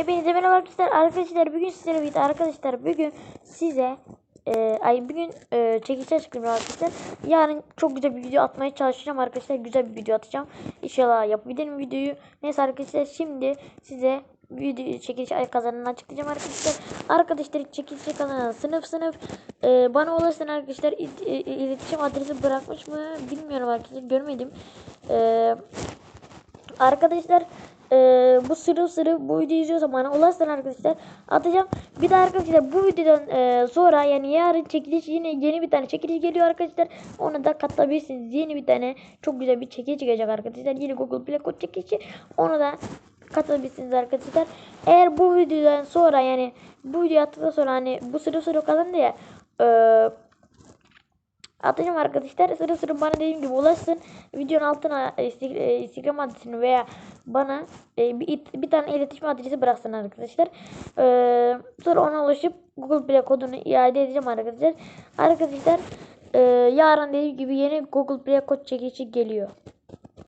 Hepinize merhaba arkadaşlar. Arkadaşlar bugün sizlere birlikte arkadaşlar bugün size e, ay bugün e, çekilişe açıklıyorum arkadaşlar. Yarın çok güzel bir video atmaya çalışacağım arkadaşlar. Güzel bir video atacağım. İnşallah yapabilirim videoyu. Neyse arkadaşlar şimdi size video çekiliş ay kazanını açıklayacağım arkadaşlar. Arkadaşlar çekilişe kazanan sınıf sınıf e, bana ulaşsın arkadaşlar. İletişim adresi bırakmış mı bilmiyorum arkadaşlar görmedim. Eee Arkadaşlar eee, bu sırı sırı bu videoyu izliyorsa bana ulaşsın arkadaşlar. Atacağım. Bir de arkadaşlar bu videodan eee, sonra yani yarın çekiliş yine yeni bir tane çekiliş geliyor arkadaşlar. Ona da katılabilirsiniz. Yeni bir tane çok güzel bir çekiliş çıkacak arkadaşlar. Yeni Google Play kod çekilişi. Ona da katılabilirsiniz arkadaşlar. Eğer bu videodan sonra yani bu video attıktan sonra hani bu sırı sırı kazandı ya eee Atacağım arkadaşlar. Sıra sıra bana dediğim gibi ulaşsın. Videonun altına e, e, Instagram adresini veya bana e, bir, bir tane iletişim adresi bıraksın arkadaşlar. Ee, sonra ona ulaşıp Google Play kodunu iade edeceğim arkadaşlar. Arkadaşlar e, yarın dediğim gibi yeni Google Play kod çekilişi geliyor.